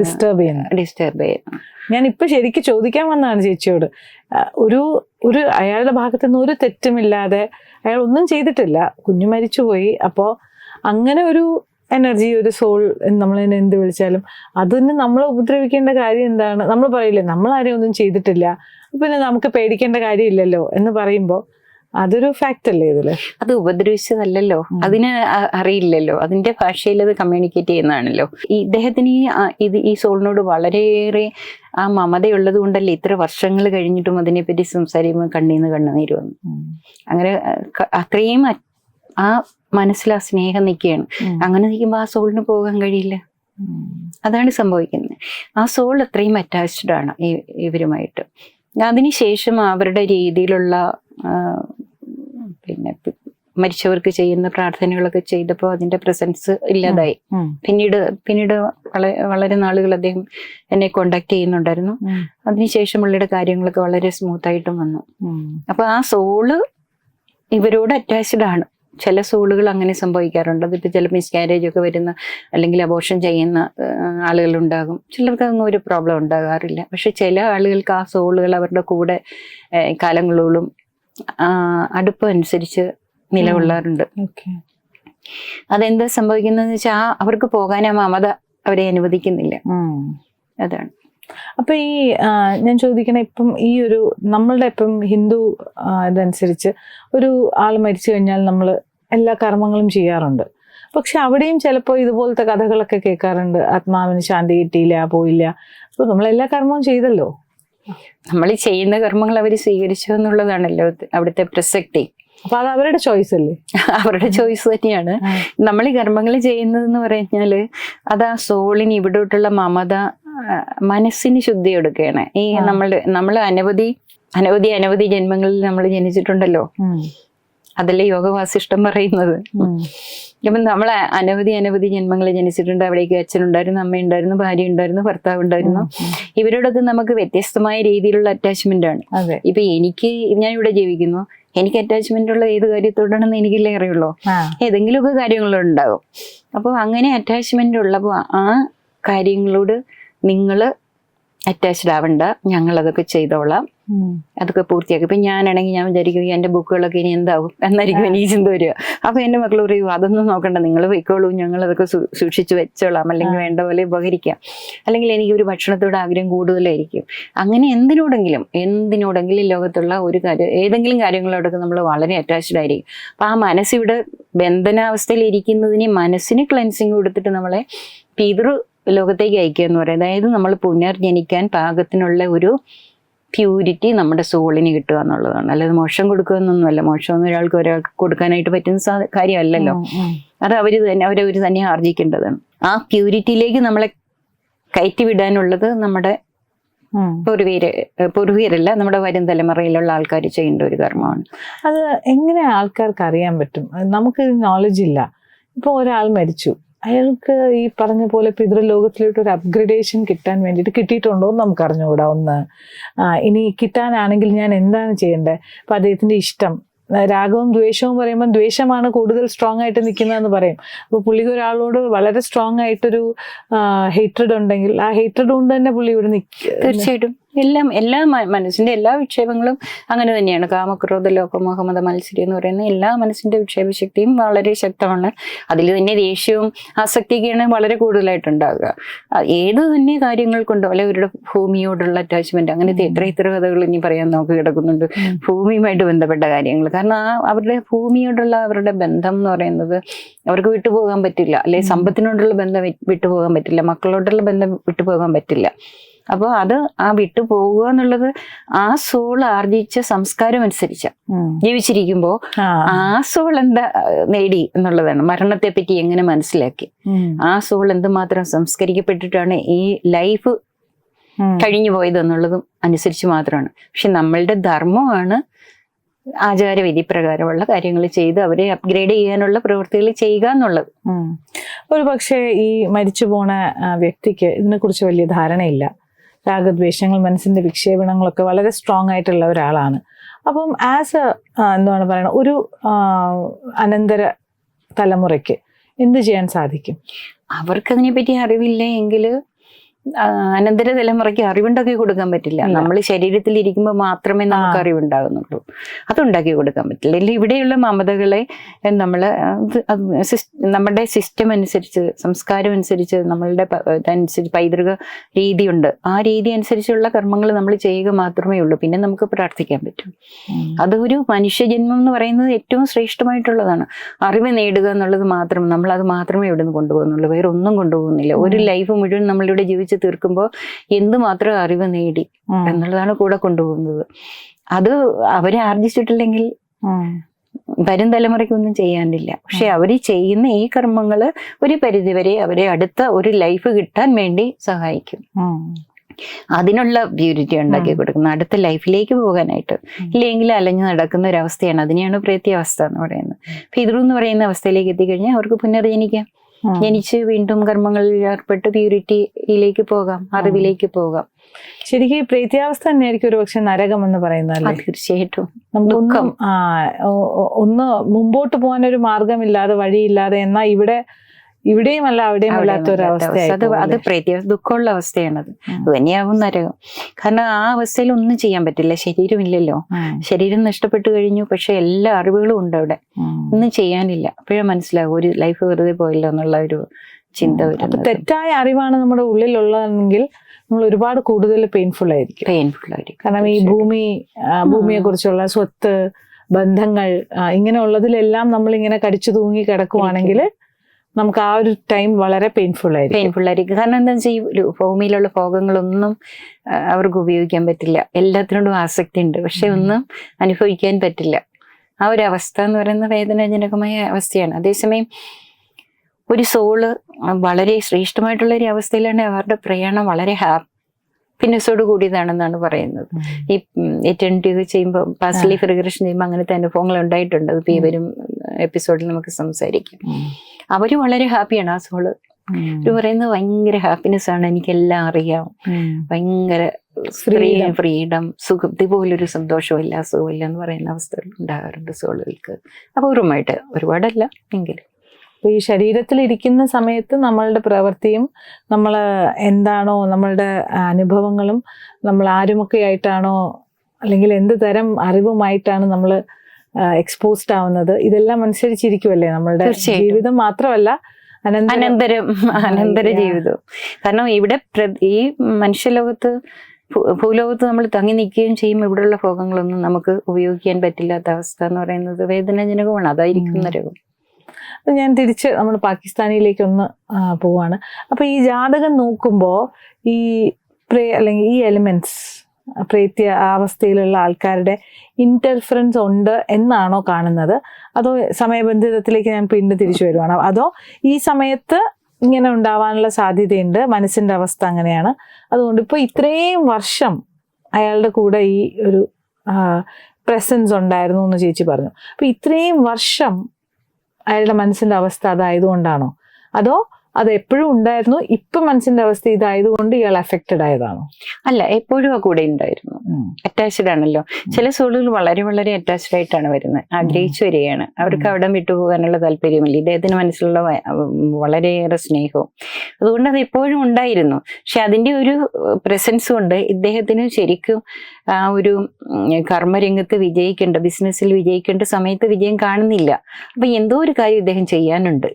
ഡിസ്റ്റർബ് ചെയ്യുന്നത്. ഡിസ്റ്റർബ് ചെയ്യുന്നത്. ഞാൻ ഇപ്പൊ ശരിക്കും ചോദിക്കാൻ വന്നതാണ് ചേച്ചിയോട്. ഒരു ഒരു അയാളുടെ ഭാഗത്തു നിന്ന് ഒരു തെറ്റുമില്ലാതെ അയാൾ ഒന്നും ചെയ്തിട്ടില്ല. കുഞ്ഞു മരിച്ചുപോയി. അപ്പോ അങ്ങനെ ഒരു എനർജി ഒരു സോൾ നമ്മൾ തന്നെ എന്ത് വിളിച്ചാലും. അതിന് നമ്മൾ ഉപദ്രവിക്കേണ്ട കാര്യം എന്താണ്? നമ്മൾ പറയില്ലേ നമ്മൾ ആരെയും ഒന്നും ചെയ്തിട്ടില്ല. പിന്നെ നമുക്ക് പേടിക്കേണ്ട കാര്യമില്ലല്ലോ എന്ന് പറയുമ്പോൾ അതൊരു ഫാക്ട് അല്ലേ ഇതിൽ? അത് ഉപദ്രവിച്ചതല്ലല്ലോ. അതിന് അറിയില്ലല്ലോ. അതിന്റെ ഭാഷയിൽ അത് കമ്മ്യൂണിക്കേറ്റ് ചെയ്യുന്നതാണല്ലോ. ഈ ഇദ്ദേഹത്തിന് ഈ ഇത് ഈ സോളിനോട് വളരെയേറെ ആ മമതയുള്ളത് കൊണ്ടല്ലേ ഇത്ര വർഷങ്ങൾ കഴിഞ്ഞിട്ടും അതിനെപ്പറ്റി സംസാരിക്കുമ്പോൾ കണ്ണീന്ന് കണ്ണുനീര് വന്നു. അങ്ങനെ അത്രയും ആ മനസ്സിൽ ആ സ്നേഹം നിൽക്കുകയാണ്. അങ്ങനെ നിൽക്കുമ്പോൾ ആ സോളിന് പോകാൻ കഴിയില്ല. അതാണ് സംഭവിക്കുന്നത്. ആ സോൾ അത്രയും അറ്റാച്ച്ഡ് ആണ് ഇവരുമായിട്ട്. അതിനുശേഷം അവരുടെ രീതിയിലുള്ള പിന്നെ മരിച്ചവർക്ക് ചെയ്യുന്ന പ്രാർത്ഥനകളൊക്കെ ചെയ്തപ്പോൾ അതിന്റെ പ്രസൻസ് ഇല്ലാതായി. പിന്നീട് പിന്നീട് വളരെ വളരെ നാളുകൾ അദ്ദേഹം എന്നെ കോണ്ടാക്ട് ചെയ്യുന്നുണ്ടായിരുന്നു. അതിനുശേഷം പുള്ളിയുടെ കാര്യങ്ങളൊക്കെ വളരെ സ്മൂത്ത് ആയിട്ടും വന്നു. അപ്പൊ ആ സോൾ ഇവരോട് അറ്റാച്ച്ഡ് ആണ്. ചില സോളുകൾ അങ്ങനെ സംഭവിക്കാറുണ്ട്. അതിപ്പോൾ ചില മിസ്കാരേജ് ഒക്കെ വരുന്ന അല്ലെങ്കിൽ അബോഷൻ ചെയ്യുന്ന ആളുകൾ ഉണ്ടാകും ചിലർക്ക് അതൊന്നും ഒരു പ്രോബ്ലം ഉണ്ടാകാറില്ല. പക്ഷെ ചില ആളുകൾക്ക് ആ സോളുകൾ അവരുടെ കൂടെ കാലങ്ങളോളും അടുപ്പം അനുസരിച്ച് നിലകൊള്ളാറുണ്ട്. അതെന്താ സംഭവിക്കുന്നതെന്ന് വെച്ചാൽ ആ അവർക്ക് പോകാൻ ആ മമത അവരെ അനുവദിക്കുന്നില്ല. അതാണ്. അപ്പൊ ഈ ഞാൻ ചോദിക്കണ ഇപ്പം ഈ ഒരു നമ്മളുടെ ഇപ്പം ഹിന്ദു ഇതനുസരിച്ച് ഒരു ആൾ മരിച്ചു കഴിഞ്ഞാൽ നമ്മൾ എല്ലാ കർമ്മങ്ങളും ചെയ്യാറുണ്ട്. പക്ഷെ അവിടെയും ചിലപ്പോൾ ഇതുപോലത്തെ കഥകളൊക്കെ കേൾക്കാറുണ്ട്. ആത്മാവിന് ശാന്തി കിട്ടിയില്ല പോയില്ല. അപ്പൊ നമ്മൾ എല്ലാ കർമ്മവും ചെയ്തല്ലോ? നമ്മൾ ചെയ്യുന്ന കർമ്മങ്ങൾ അവർ സ്വീകരിച്ചു എന്നുള്ളതാണല്ലോ അവിടുത്തെ പ്രസക്തി. അപ്പൊ അത് അവരുടെ ചോയ്സ് അല്ലേ? അവരുടെ ചോയ്സ് തന്നെയാണ്. നമ്മൾ ഈ കർമ്മങ്ങൾ ചെയ്യുന്നതെന്ന് പറഞ്ഞാൽ അത് ആ സോളിന് ഇവിടോട്ടുള്ള മമത മനസ്സിന് ശുദ്ധി എടുക്കുകയാണ് ഈ. നമ്മൾ നമ്മൾ അനവധി അനവധി അനവധി ജന്മങ്ങളിൽ നമ്മൾ ജനിച്ചിട്ടുണ്ടല്ലോ. അതല്ലേ യോഗവാസിഷ്ടം പറയുന്നത്? അപ്പം നമ്മൾ അനവധി അനവധി ജന്മങ്ങൾ ജനിച്ചിട്ടുണ്ട്. അവിടേക്ക് അച്ഛനുണ്ടായിരുന്നു അമ്മയുണ്ടായിരുന്നു ഭാര്യ ഉണ്ടായിരുന്നു ഭർത്താവ് ഉണ്ടായിരുന്നു. ഇവരോടൊക്കെ നമുക്ക് വ്യത്യസ്തമായ രീതിയിലുള്ള അറ്റാച്ച്മെന്റ് ആണ്. ഇപ്പൊ എനിക്ക് ഞാൻ ഇവിടെ ജീവിക്കുന്നു. എനിക്ക് അറ്റാച്ച്മെന്റ് ഉള്ള ഏത് കാര്യത്തോടാണെന്ന് എനിക്കല്ലേ അറിയുള്ളൂ. ഏതെങ്കിലുമൊക്കെ കാര്യങ്ങളുണ്ടാകും അപ്പോൾ അങ്ങനെ അറ്റാച്ച്മെന്റ് ഉള്ളപ്പോൾ ആ കാര്യങ്ങളോട് നിങ്ങൾ അറ്റാച്ച്ഡ് ആവണ്ട. ഞങ്ങളതൊക്കെ ചെയ്തോളാം. അതൊക്കെ പൂർത്തിയാക്കി. ഇപ്പം ഞാനാണെങ്കിൽ ഞാൻ വിചാരിക്കും എന്റെ ബുക്കുകളൊക്കെ ഇനി എന്താവും? എന്നായിരിക്കും എനിക്ക് ചിന്ത വരിക. അപ്പോൾ എന്റെ മക്കൾ പറയും അതൊന്നും നോക്കണ്ട. നിങ്ങൾ അതൊക്കെ സൂക്ഷിച്ചു സൂക്ഷിച്ച് വെച്ചോളാം. അല്ലെങ്കിൽ വേണ്ട പോലെ ഉപകരിക്കാം. അല്ലെങ്കിൽ എനിക്ക് ഒരു ഭക്ഷണത്തോട് ആഗ്രഹം കൂടുതലായിരിക്കും. അങ്ങനെ എന്തിനോടെങ്കിലും എന്തിനോടെങ്കിലും ലോകത്തുള്ള ഒരു കാര്യം ഏതെങ്കിലും കാര്യങ്ങളോടൊക്കെ നമ്മൾ വളരെ അറ്റാച്ച്ഡ് ആയിരിക്കും. അപ്പം ആ മനസ്സിവിടെ ബന്ധനാവസ്ഥയിൽ ഇരിക്കുന്നതിന് മനസ്സിന് ക്ലെൻസിങ് കൊടുത്തിട്ട് നമ്മളെ പിതൃ ലോകത്തേക്ക് അയക്കുക എന്ന് പറയും അതായത് നമ്മൾ പുനർജനിക്കാൻ പാകത്തിനുള്ള ഒരു പ്യൂരിറ്റി നമ്മുടെ സോളിന് കിട്ടുക എന്നുള്ളതാണ്. അല്ലാതെ മോശം കൊടുക്കുക എന്നൊന്നുമല്ല മോശം ഒന്നും ഒരാൾക്ക് ഒരാൾക്ക് കൊടുക്കാനായിട്ട് പറ്റുന്ന കാര്യമല്ലല്ലോ. അത് അവർ തന്നെ അവരവർ തന്നെ ആർജിക്കേണ്ടതാണ്. ആ പ്യൂരിറ്റിയിലേക്ക് നമ്മളെ കയറ്റി വിടാനുള്ളത് നമ്മുടെ പൊറുവീര് പൂർവീര് പൂർവീരല്ല നമ്മുടെ വരും തലമുറയിലുള്ള ആൾക്കാർ ചെയ്യേണ്ട ഒരു കർമ്മമാണ്. അത് എങ്ങനെ ആൾക്കാർക്ക് അറിയാൻ പറ്റും? നമുക്ക് നോളജ് ഇല്ല. ഇപ്പൊ ഒരാൾ മരിച്ചു. അയാൾക്ക് ഈ പറഞ്ഞ പോലെ പിതൃലോകത്തിലോട്ട് ഒരു അപ്ഗ്രഡേഷൻ കിട്ടാൻ വേണ്ടിയിട്ട് കിട്ടിയിട്ടുണ്ടോ എന്ന് നമുക്ക് അറിഞ്ഞുകൂടാ ഒന്ന്. ഇനി കിട്ടാനാണെങ്കിൽ ഞാൻ എന്താണ് ചെയ്യേണ്ടത്? അപ്പൊ അദ്ദേഹത്തിന്റെ ഇഷ്ടം. രാഗവും ദ്വേഷവും പറയുമ്പോൾ ദ്വേഷമാണ് കൂടുതൽ സ്ട്രോങ് ആയിട്ട് നിൽക്കുന്നതെന്ന് പറയും. അപ്പോൾ പുള്ളിക്ക് ഒരാളോട് വളരെ സ്ട്രോങ് ആയിട്ടൊരു ഹേറ്റഡ് ഉണ്ടെങ്കിൽ ആ ഹേറ്റഡ് കൊണ്ട് തന്നെ പുള്ളി ഇവിടെ നിൽക്കും തീർച്ചയായിട്ടും. എല്ലാം എല്ലാ മനസ്സിന്റെ എല്ലാ വിക്ഷേപങ്ങളും അങ്ങനെ തന്നെയാണ്. കാമക്രോധ ലോകമോഹമത മത്സരി എന്ന് പറയുന്ന എല്ലാ മനസ്സിന്റെ വിക്ഷേപശക്തിയും വളരെ ശക്തമാണ്. അതിൽ തന്നെ ദേഷ്യവും ആസക്തിയൊക്കെയാണ് വളരെ കൂടുതലായിട്ട് ഉണ്ടാകുക ഏത് തന്നെ കാര്യങ്ങൾ കൊണ്ടോ അല്ലെ അവരുടെ ഭൂമിയോടുള്ള അറ്റാച്ച്മെന്റ് അങ്ങനത്തെ എത്ര എത്ര കഥകൾ ഇനി പറയാൻ നമുക്ക് കിടക്കുന്നുണ്ട്. ഭൂമിയുമായിട്ട് ബന്ധപ്പെട്ട കാര്യങ്ങൾ. കാരണം ആ അവരുടെ ഭൂമിയോടുള്ള അവരുടെ ബന്ധം എന്ന് പറയുന്നത് അവർക്ക് വിട്ടുപോകാൻ പറ്റില്ല. അല്ലെ സമ്പത്തിനോടുള്ള ബന്ധം വിട്ടുപോകാൻ പറ്റില്ല. മക്കളോടുള്ള ബന്ധം വിട്ടുപോകാൻ പറ്റില്ല. അപ്പോൾ അത് ആ വിട്ടു പോകുക എന്നുള്ളത് ആ സോൾ ആർജിച്ച സംസ്കാരം അനുസരിച്ച. ജീവിച്ചിരിക്കുമ്പോൾ ആ. സോൾ എന്താ നേടി എന്നുള്ളതാണ്. മരണത്തെ പറ്റി എങ്ങനെ മനസ്സിലാക്കി? ആ സോൾ എന്തുമാത്രം സംസ്കരിക്കപ്പെട്ടിട്ടാണ് ഈ ലൈഫ്. കഴിഞ്ഞു പോയത് എന്നുള്ളതും അനുസരിച്ച് മാത്രമാണ്. പക്ഷെ നമ്മളുടെ ധർമ്മമാണ് ആചാരവിധി പ്രകാരമുള്ള കാര്യങ്ങൾ ചെയ്ത് അവരെ അപ്ഗ്രേഡ് ചെയ്യാനുള്ള പ്രവൃത്തികൾ ചെയ്യുക എന്നുള്ളത്. ഒരു പക്ഷേ ഈ മരിച്ചു പോണ വ്യക്തിക്ക് ഇതിനെക്കുറിച്ച് വലിയ ധാരണയില്ല. രാഗദ്വേഷങ്ങൾ മനസ്സിന്റെ വിക്ഷേപണങ്ങളൊക്കെ വളരെ സ്ട്രോങ് ആയിട്ടുള്ള ഒരാളാണ്. അപ്പം ആസ് എ എന്താണ് പറയുന്നത് ഒരു അനന്തര തലമുറയ്ക്ക് എന്ത് ചെയ്യാൻ സാധിക്കും? അവർക്കതിനെ പറ്റി അറിവില്ല എങ്കിൽ അനന്തര തലമുറയ്ക്ക് അറിവുണ്ടാക്കി കൊടുക്കാൻ പറ്റില്ല. നമ്മൾ ശരീരത്തിൽ ഇരിക്കുമ്പോൾ മാത്രമേ നമുക്ക്. അറിവുണ്ടാകുന്നുള്ളൂ. അതുണ്ടാക്കി കൊടുക്കാൻ പറ്റില്ല. അല്ലെങ്കിൽ ഇവിടെയുള്ള മമതകളെ നമ്മൾ നമ്മുടെ സിസ്റ്റം അനുസരിച്ച് സംസ്കാരം അനുസരിച്ച് നമ്മളുടെ അനുസരിച്ച് പൈതൃക രീതിയുണ്ട്. ആ രീതി അനുസരിച്ചുള്ള കർമ്മങ്ങൾ നമ്മൾ ചെയ്യുക മാത്രമേ ഉള്ളൂ. പിന്നെ നമുക്ക് പ്രാർത്ഥിക്കാൻ പറ്റും. അതൊരു മനുഷ്യജന്മം എന്ന് പറയുന്നത് ഏറ്റവും ശ്രേഷ്ഠമായിട്ടുള്ളതാണ്. അറിവ് നേടുക എന്നുള്ളത് മാത്രം നമ്മൾ അത് മാത്രമേ ഇവിടെ നിന്ന് കൊണ്ടുപോകുന്നുള്ളൂ. വേറെ ഒന്നും കൊണ്ടുപോകുന്നില്ല. ഒരു ലൈഫ് മുഴുവൻ നമ്മളിവിടെ ജീവിച്ച് തീർക്കുമ്പോൾ എന്തുമാത്രം അറിവ് നേടി എന്നുള്ളതാണ് കൂടെ കൊണ്ടുപോകുന്നത്. അത് അവരെ ആർജിച്ചിട്ടില്ലെങ്കിൽ വരും വരും തലമുറയ്ക്കൊന്നും ചെയ്യാനില്ല. പക്ഷെ അവർ ചെയ്യുന്ന ഈ കർമ്മങ്ങൾ ഒരു പരിധിവരെ അവരെ അടുത്ത ഒരു ലൈഫ് കിട്ടാൻ വേണ്ടി സഹായിക്കും. അതിനുള്ള പ്യൂരിറ്റി ഉണ്ടാക്കി. കൊടുക്കുന്നത് അടുത്ത ലൈഫിലേക്ക് പോകാനായിട്ട്. ഇല്ലെങ്കിൽ അലഞ്ഞു നടക്കുന്ന ഒരു അവസ്ഥയാണ്. അതിനെയാണ് പ്രേത്യാവസ്ഥ എന്ന് പറയുന്നത്. പിതൃ എന്ന് പറയുന്ന അവസ്ഥയിലേക്ക് എത്തിക്കഴിഞ്ഞാൽ അവർക്ക് പുനർജനിക്കാം. ജനിച്ച് വീണ്ടും കർമ്മങ്ങളിൽ ഏർപ്പെട്ട് പ്യൂരിറ്റിയിലേക്ക് പോകാം അറിവിലേക്ക് പോകാം. ശരിക്കും ഈ പ്രീത്യാവസ്ഥ തന്നെയായിരിക്കും ഒരു പക്ഷെ നരകം എന്ന് പറയുന്നത് തീർച്ചയായിട്ടും. ദുഃഖം. ആ ഒന്ന് മുമ്പോട്ട് പോകാൻ ഒരു മാർഗമില്ലാതെ വഴിയില്ലാതെ എന്നാ ഇവിടെ ഇവിടെയും അല്ല അവിടെയും അല്ലാത്ത ഒരു അവസ്ഥ. അത് അത് പ്രത്യേക ദുഃഖമുള്ള അവസ്ഥയാണത് തന്നെയാവും നരകം. കാരണം ആ അവസ്ഥയിൽ ഒന്നും ചെയ്യാൻ പറ്റില്ല. ശരീരമില്ലല്ലോ. ശരീരം നഷ്ടപ്പെട്ടു കഴിഞ്ഞു. പക്ഷെ എല്ലാ അറിവുകളും ഉണ്ട് അവിടെ. ഒന്നും ചെയ്യാനില്ല. അപ്പോഴേ മനസ്സിലാവും ഒരു ലൈഫ് വെറുതെ പോയില്ല എന്നുള്ള ഒരു ചിന്ത വരും തെറ്റായ അറിവാണ് നമ്മുടെ ഉള്ളിലുള്ളതെങ്കിൽ നമ്മൾ ഒരുപാട് കൂടുതൽ പെയിൻഫുൾ ആയിരിക്കും. പെയിൻഫുൾ ആയിരിക്കും. കാരണം ഈ ഭൂമി ഭൂമിയെ കുറിച്ചുള്ള സ്വത്ത് ബന്ധങ്ങൾ ഇങ്ങനെയുള്ളതിലെല്ലാം നമ്മൾ ഇങ്ങനെ കടിച്ചു തൂങ്ങി കിടക്കുവാണെങ്കിൽ നമുക്ക് ആ ഒരു ടൈം വളരെ പെയിൻഫുൾ ആയിരിക്കും. പെയിൻഫുൾ ആയിരിക്കും. കാരണം എന്താ വെച്ചാൽ ഈ ഭൂമിയിലുള്ള ഭോഗങ്ങളൊന്നും അവർക്ക് ഉപയോഗിക്കാൻ പറ്റില്ല. എല്ലാത്തിനോടും ആസക്തി ഉണ്ട് പക്ഷെ ഒന്നും അനുഭവിക്കാൻ പറ്റില്ല. ആ ഒരു അവസ്ഥ എന്ന് പറയുന്നത് വേദനാജനകമായ അവസ്ഥയാണ്. അതേസമയം ഒരു സോൾ വളരെ ശ്രേഷ്ഠമായിട്ടുള്ള ഒരു അവസ്ഥയിലാണ് അവരുടെ പ്രയാണം വളരെ ഹാപ്പിനെസ്സോട് കൂടിയതാണെന്നാണ് പറയുന്നത്. ഈ എറ്റന്റി ചെയ്യുമ്പോൾ പാസ്റ്റ് ലൈഫ് റിഗ്രഷൻ ചെയ്യുമ്പോൾ അങ്ങനത്തെ അനുഭവങ്ങൾ ഉണ്ടായിട്ടുണ്ട്. അതിപ്പോൾ ഈ വരും എപ്പിസോഡിൽ നമുക്ക് സംസാരിക്കാം. അവർ വളരെ ഹാപ്പിയാണ് ആ സോൾ ഒരു പറയുന്നത് ഭയങ്കര ഹാപ്പിനെസ് ആണ് എനിക്കെല്ലാം അറിയാം. ഭയങ്കര Freedom. ഫ്രീഡം സുഖം ഇതുപോലൊരു സന്തോഷമില്ല സുഖമില്ല എന്ന് പറയുന്ന അവസ്ഥകൾ ഉണ്ടാകാറുണ്ട് സോളുകൾക്ക് അപൂർവമായിട്ട് ഒരുപാടല്ല എങ്കിലും അപ്പൊ ഈ ശരീരത്തിൽ ഇരിക്കുന്ന സമയത്ത് നമ്മളുടെ പ്രവൃത്തിയും നമ്മൾ എന്താണോ നമ്മളുടെ അനുഭവങ്ങളും നമ്മൾ ആരുമൊക്കെ ആയിട്ടാണോ അല്ലെങ്കിൽ എന്ത് തരം അറിവുമായിട്ടാണ് നമ്മൾ എക്സ്പോസ്ഡ് ആവുന്നത് ഇതെല്ലാം അനുസരിച്ചിരിക്കുമല്ലേ നമ്മളുടെ ജീവിതം മാത്രമല്ല അനന്തര അനന്തരം ജീവിതവും. ജീവിതം കാരണം ഇവിടെ ഈ മനുഷ്യലോകത്ത് ഭൂലോകത്ത് നമ്മൾ തങ്ങി നിൽക്കുകയും ചെയ്യും. ഇവിടെയുള്ള ഭോഗങ്ങളൊന്നും നമുക്ക് ഉപയോഗിക്കാൻ പറ്റില്ലാത്ത അവസ്ഥ എന്ന് പറയുന്നത് വേദനാജനകമാണ്. അതായിരിക്കുന്ന രോഗം. ഞാൻ തിരിച്ച് നമ്മൾ പാകിസ്ഥാനിലേക്ക് ഒന്ന് പോവാണ്. അപ്പൊ ഈ ജാതകം നോക്കുമ്പോൾ ഈ പ്രേ അല്ലെങ്കിൽ ഈ എലിമെന്റ്സ് പ്രേത്യ അവസ്ഥയിലുള്ള ആൾക്കാരുടെ ഇന്റർഫറൻസ് ഉണ്ട് എന്നാണോ കാണുന്നത്? അതോ സമയബന്ധിതത്തിലേക്ക് ഞാൻ പിന്നെ തിരിച്ചു വരുവാണോ? അതോ ഈ സമയത്ത് ഇങ്ങനെ ഉണ്ടാവാനുള്ള സാധ്യതയുണ്ട്. മനസ്സിന്റെ അവസ്ഥ അങ്ങനെയാണ്. അതുകൊണ്ട് ഇപ്പോൾ ഇത്രയും വർഷം അയാളുടെ കൂടെ ഈ ഒരു പ്രസൻസ് ഉണ്ടായിരുന്നു എന്ന് ചേച്ചി പറഞ്ഞു. അപ്പോൾ ഇത്രയും വർഷം അയാളുടെ മനസ്സിന്റെ അവസ്ഥ അതായതുകൊണ്ടാണോ അതോ അത് എപ്പോഴും ഉണ്ടായിരുന്നു. ഇപ്പൊ മനസ്സിന്റെ അവസ്ഥ ഇതായതുകൊണ്ട് ഇയാൾ അഫക്റ്റഡ് ആയതാണോ? അല്ല എപ്പോഴും ആ കൂടെ ഉണ്ടായിരുന്നു. അറ്റാച്ച്ഡ് ആണല്ലോ. ചില സോളുകൾ വളരെ വളരെ അറ്റാച്ച്ഡ് ആയിട്ടാണ് വരുന്നത്. ആഗ്രഹിച്ചു വരികയാണ്. അവർക്ക്. അവിടെ വിട്ടുപോകാനുള്ള താല്പര്യമില്ല. ഇദ്ദേഹത്തിന് മനസ്സിലുള്ള വളരെയേറെ സ്നേഹവും. അതുകൊണ്ട് അത് എപ്പോഴും ഉണ്ടായിരുന്നു. പക്ഷെ അതിന്റെ ഒരു പ്രസൻസ് കൊണ്ട് ഇദ്ദേഹത്തിന് ശരിക്കും ആ ഒരു കർമ്മരംഗത്ത് വിജയിക്കേണ്ട ബിസിനസ്സിൽ വിജയിക്കേണ്ട സമയത്ത് വിജയം കാണുന്നില്ല. അപ്പൊ എന്തോ ഒരു കാര്യം ഇദ്ദേഹം ചെയ്യാനുണ്ട്.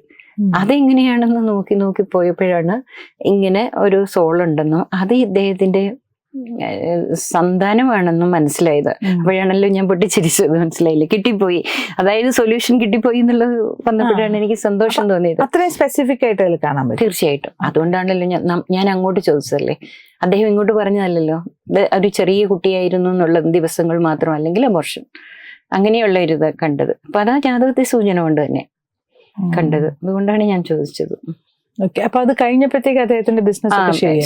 അതെങ്ങനെയാണെന്ന് നോക്കി നോക്കി പോയപ്പോഴാണ് ഇങ്ങനെ ഒരു സോൾ ഉണ്ടെന്നും അത് ഇദ്ദേഹത്തിന്റെ സന്താനമാണെന്നും മനസ്സിലായത്. അപ്പോഴാണല്ലോ ഞാൻ പൊട്ടിച്ചിരിച്ചത് മനസ്സിലായില്ലേ? കിട്ടിപ്പോയി. അതായത് സൊല്യൂഷൻ കിട്ടിപ്പോയി എന്നുള്ളത് വന്നപ്പോഴാണ് എനിക്ക് സന്തോഷം തോന്നിയത്. അത്രയും സ്പെസിഫിക് ആയിട്ട് അതിൽ കാണാൻ പറ്റും. തീർച്ചയായിട്ടും. അതുകൊണ്ടാണല്ലോ ഞാൻ ഞാൻ അങ്ങോട്ട് ചോദിച്ചതല്ലേ? അദ്ദേഹം ഇങ്ങോട്ട് പറഞ്ഞതല്ലല്ലോ? ഒരു ചെറിയ കുട്ടിയായിരുന്നു എന്നുള്ള ദിവസങ്ങൾ മാത്രം അല്ലെങ്കിൽ അബോർഷൻ അങ്ങനെയുള്ള ഒരു ഇത് കണ്ടത്. അപ്പൊ അതാ ജാതകത്തെ സൂചന കൊണ്ട് തന്നെ. കണ്ടത്. അതുകൊണ്ടാണ് ഞാൻ ചോദിച്ചത്. ഓക്കെ. അപ്പൊ അത് കഴിഞ്ഞപ്പോഴത്തേക്ക് അദ്ദേഹത്തിന്റെ ബിസിനസ്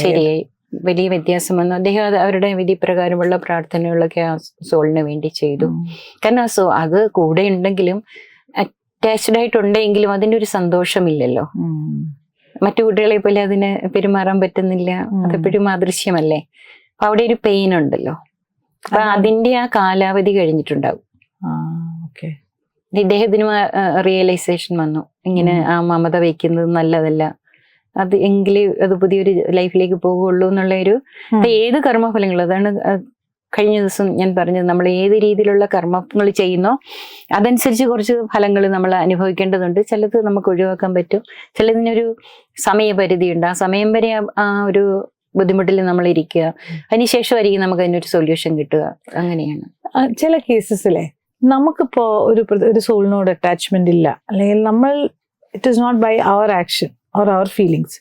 ശരിയായി. വലിയ വ്യത്യാസം വന്നു അദ്ദേഹം അത് അവരുടെ വിധി പ്രകാരമുള്ള പ്രാർത്ഥനകളൊക്കെ ആ സോളിന് വേണ്ടി ചെയ്തു. കാരണം ആ സോ അത് കൂടെ ഉണ്ടെങ്കിലും അറ്റാച്ച്ഡ് ആയിട്ടുണ്ടെങ്കിലും അതിന്റെ ഒരു സന്തോഷമില്ലല്ലോ മറ്റു കുട്ടികളെ പോലെ അതിന് പെരുമാറാൻ പറ്റുന്നില്ല. അതെപ്പോഴും മാദൃശ്യമല്ലേ അപ്പൊ അവിടെ ഒരു പെയിൻ ഉണ്ടല്ലോ. അപ്പൊ അതിന്റെ ആ കാലാവധി കഴിഞ്ഞിട്ടുണ്ടാവും. ഇദ്ദേഹത്തിനും റിയലൈസേഷൻ വന്നു. ഇങ്ങനെ. ആ മമത വയ്ക്കുന്നത് നല്ലതല്ല. അത് എങ്കിലേ അത് പുതിയൊരു ലൈഫിലേക്ക് പോകുള്ളൂ എന്നുള്ള ഒരു ഏത് കർമ്മഫലങ്ങളും അതാണ് കഴിഞ്ഞ ദിവസം ഞാൻ പറഞ്ഞത്. നമ്മൾ ഏത് രീതിയിലുള്ള കർമ്മങ്ങൾ ചെയ്യുന്നോ അതനുസരിച്ച് കുറച്ച് ഫലങ്ങൾ നമ്മൾ അനുഭവിക്കേണ്ടതുണ്ട്. ചിലത് നമുക്ക് ഒഴിവാക്കാൻ പറ്റും. ചിലതിനൊരു സമയപരിധിയുണ്ട് ആ സമയം വരെ ആ- ഒരു ബുദ്ധിമുട്ടിൽ നമ്മൾ ഇരിക്കുക. അതിനുശേഷമായിരിക്കും നമുക്ക് അതിനൊരു സൊല്യൂഷൻ കിട്ടുക. അങ്ങനെയാണ്. ചില ചില കേസസിലെ നമുക്കിപ്പോ ഒരു ഒരു സോളിനോട് അറ്റാച്ച്മെന്റ് ഇല്ല. അല്ലെങ്കിൽ നമ്മൾ it is not by our action or our feelings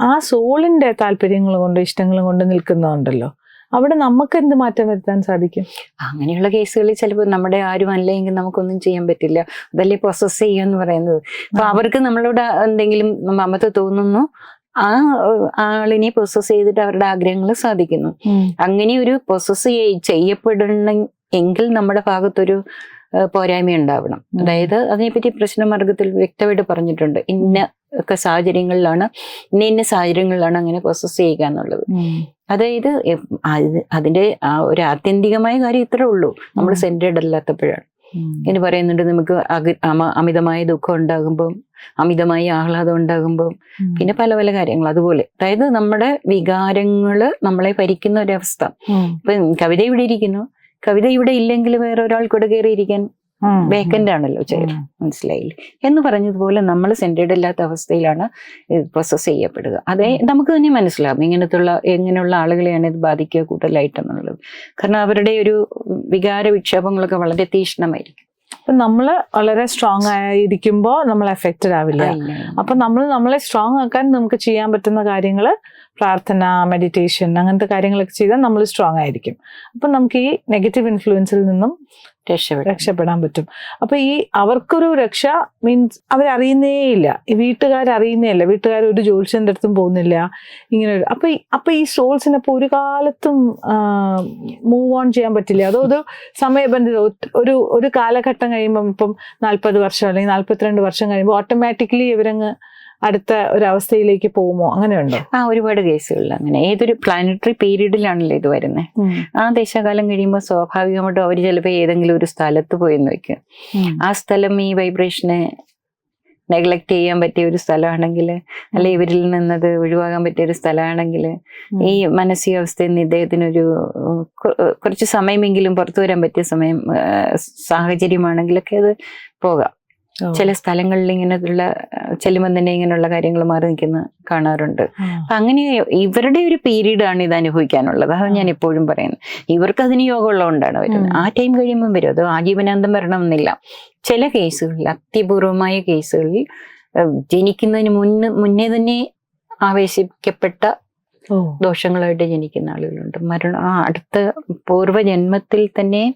ആ സോളിന്റെ താല്പര്യങ്ങൾ കൊണ്ട് ഇഷ്ടങ്ങൾ കൊണ്ട് നിൽക്കുന്നുണ്ടല്ലോ അവിടെ നമുക്ക് എന്ത് മാറ്റം വരുത്താൻ സാധിക്കും? അങ്ങനെയുള്ള കേസുകളിൽ ചിലപ്പോൾ നമ്മുടെ ആരും അല്ലെങ്കിൽ നമുക്കൊന്നും ചെയ്യാൻ പറ്റില്ല. അതല്ലേ പ്രോസസ് ചെയ്യുക എന്ന് പറയുന്നത്. അപ്പൊ അവർക്ക് നമ്മളോട് എന്തെങ്കിലും മമത തോന്നുന്നു ആ ആളിനെ പ്രോസസ് ചെയ്തിട്ട് അവരുടെ ആഗ്രഹങ്ങൾ സാധിക്കുന്നു. അങ്ങനെ ഒരു പ്രോസസ് ചെയ്യപ്പെടണം എങ്കിൽ നമ്മുടെ ഭാഗത്തൊരു പോരായ്മ ഉണ്ടാവണം. അതായത് അതിനെപ്പറ്റി പ്രശ്നമാർഗത്തിൽ വ്യക്തമായിട്ട് പറഞ്ഞിട്ടുണ്ട്. ഇന്ന ഒക്കെ സാഹചര്യങ്ങളിലാണ് ഇന്ന ഇന്ന സാഹചര്യങ്ങളിലാണ് അങ്ങനെ പ്രോസസ് ചെയ്യുക എന്നുള്ളത്. അതായത് അതിന്റെ ആ ഒരു ആത്യന്തികമായ കാര്യം ഇത്രേ ഉള്ളൂ. നമ്മൾ. സെന്റേഡ് അല്ലാത്തപ്പോഴാണ്. ഇനി പറയുന്നുണ്ട് നമുക്ക് അമിതമായ ദുഃഖം ഉണ്ടാകുമ്പോൾ അമിതമായ ആഹ്ലാദം ഉണ്ടാകുമ്പോൾ പിന്നെ പല പല കാര്യങ്ങൾ. അതുപോലെ അതായത് നമ്മുടെ വികാരങ്ങൾ നമ്മളെ ഭരിക്കുന്ന ഒരവസ്ഥ. ഇപ്പൊ കവിത ഇവിടെ ഇരിക്കുന്നു കവിത ഇവിടെ ഇല്ലെങ്കിൽ വേറെ ഒരാൾ കൂടെ കയറിയിരിക്കാൻ വേക്കന്റ് ആണല്ലോ ചെയർ. മനസ്സിലായില്ലേ? എന്ന് പറഞ്ഞതുപോലെ നമ്മൾ സെന്റേഡ് ഇല്ലാത്ത അവസ്ഥയിലാണ് പ്രോസസ് ചെയ്യപ്പെടുക. അതേ നമുക്ക് തന്നെ മനസ്സിലാവും ഇങ്ങനത്തുള്ള എങ്ങനെയുള്ള ആളുകളെയാണ് ഇത് ബാധിക്കുക കൂടുതലായിട്ടെന്നുള്ളത് കാരണം അവരുടെ ഒരു വികാര വിക്ഷേപങ്ങളൊക്കെ വളരെ തീക്ഷ്ണമായിരിക്കും. അപ്പൊ നമ്മൾ വളരെ സ്ട്രോങ് ആയിരിക്കുമ്പോ നമ്മൾ എഫക്റ്റഡ് ആവില്ല. അപ്പൊ നമ്മൾ നമ്മളെ സ്ട്രോങ് ആക്കാൻ നമുക്ക് ചെയ്യാൻ പറ്റുന്ന കാര്യങ്ങൾ പ്രാർത്ഥന മെഡിറ്റേഷൻ അങ്ങനത്തെ കാര്യങ്ങളൊക്കെ ചെയ്താൽ നമ്മൾ സ്ട്രോങ് ആയിരിക്കും. അപ്പൊ നമുക്ക് ഈ നെഗറ്റീവ് ഇൻഫ്ലുവൻസിൽ നിന്നും രക്ഷപ്പെടാൻ. പറ്റും. അപ്പൊ ഈ അവർക്കൊരു രക്ഷ മീൻസ് അവരറിയുന്നേ ഇല്ല ഈ അല്ല വീട്ടുകാർ ഒരു ജോത്സ്യന്റെ അടുത്തും പോകുന്നില്ല. ഇങ്ങനെ അപ്പൊ അപ്പൊ ഈ സോൾസിന് അപ്പൊ ഒരു കാലത്തും മൂവ് ഓൺ ചെയ്യാൻ പറ്റില്ല. അതോ ഒരു സമയബന്ധിത ഒരു ഒരു കാലഘട്ടം കഴിയുമ്പം ഇപ്പം നാല്പത് വർഷം അല്ലെങ്കിൽ നാല്പത്തിരണ്ട് വർഷം കഴിയുമ്പോൾ ഓട്ടോമാറ്റിക്കലി ഇവരങ്ങ് അടുത്ത ഒരു അവസ്ഥയിലേക്ക് പോകുമോ? അങ്ങനെയുണ്ടോ? ആ ഒരുപാട് കേസുകളിൽ അങ്ങനെ. ഏതൊരു പ്ലാനറ്ററി പീരീഡിലാണല്ലോ ഇത് വരുന്നത് ആ ദേശകാലം കഴിയുമ്പോൾ സ്വാഭാവികമായിട്ടും അവർ ചിലപ്പോൾ ഏതെങ്കിലും ഒരു സ്ഥലത്ത് പോയെന്ന് വെക്കും. ആ സ്ഥലം ഈ വൈബ്രേഷനെ നെഗ്ലക്ട് ചെയ്യാൻ പറ്റിയ ഒരു സ്ഥലമാണെങ്കിൽ അല്ലെ ഇവരിൽ നിന്നത് ഒഴിവാകാൻ പറ്റിയ ഒരു സ്ഥലമാണെങ്കിൽ ഈ മാനസികാവസ്ഥയിൽ നിന്ന് ഇദ്ദേഹത്തിനൊരു കുറച്ച് സമയമെങ്കിലും പുറത്തു വരാൻ പറ്റിയ സമയം സാഹചര്യമാണെങ്കിലൊക്കെ അത് പോകാം. ചില സ്ഥലങ്ങളിൽ ഇങ്ങനെയുള്ള ചെല്ലുമ്പോൾ തന്നെ ഇങ്ങനെയുള്ള കാര്യങ്ങൾ മാറി നിൽക്കുന്ന കാണാറുണ്ട്. അപ്പൊ അങ്ങനെ ഇവരുടെ ഒരു പീരീഡ് ആണ് ഇത് അനുഭവിക്കാനുള്ളത്. അതാണ് ഞാൻ എപ്പോഴും പറയുന്നത്. ഇവർക്ക് അതിന് യോഗം ഉള്ളതുകൊണ്ടാണ് വരുന്നത്. ആ. ടൈം കഴിയുമ്പോൾ വരും. അത് ആജീവനാന്തം വരണമെന്നില്ല. ചില കേസുകളിൽ അത്യപൂർവമായ കേസുകളിൽ ജനിക്കുന്നതിന് മുന്ന് മുന്നേ തന്നെ ആവേശിക്കപ്പെട്ട ദോഷങ്ങളായിട്ട് ജനിക്കുന്ന ആളുകളുണ്ട്. മരണം ആ അടുത്ത പൂർവജന്മത്തിൽ തന്നെ